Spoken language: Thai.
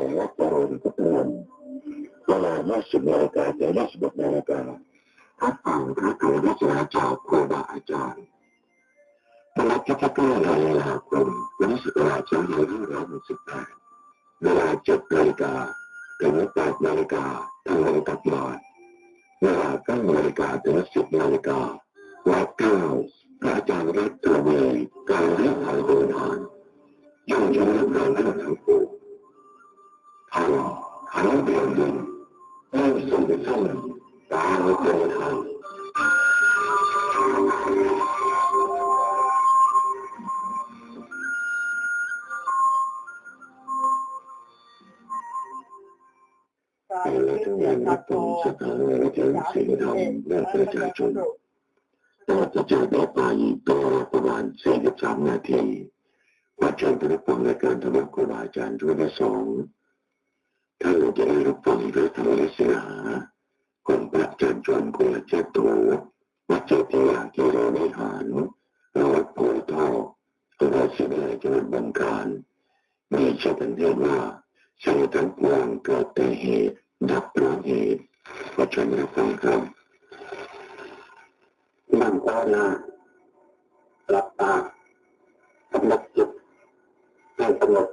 เจริญทุกวันเวลา20นาฬิกาถึง21นาฬิการับฟังพระธรรมวิจารจากครูบาอาจารย์วันที่ที่9นาฬิกาคมวันที่สิบราชาในรุ่ร้อยหกสิบแปดเวลา7นาฬิกาถึง8นาฬิกาทางวันตักบาตรเวลา9นาฬิกาถึง10นาฬิกาวัดเก้าพระอาจารย์รัต ทางเดียดินไม่สมบูรณ์ตาเราเดินทางแต่ละทั้งวันนับเป็นสถานและถึงศีลธรรมและประชาชนต่อจะจากต่อไปต่อประมาณ 43 นาทีวัดเชิญพระฟังในการธรรมครูบาอาจารย์ทุกสอง จะได้รับฟังโดยธรรมเสียหาคนพระเชิญชวนคนลเจตัววัดเจติยากิโลวิหารวัดโพธิ์ทองวัดเสด็จจังหวัดบังการมีชื่อเรียกว่าใช้ทั้งปวงเกิดแต่เหตุดับเพราเหตุเพราะฉะนั้นฟังครับนั่งตาหน้าหลับตากำหนดจิตให้กำหนด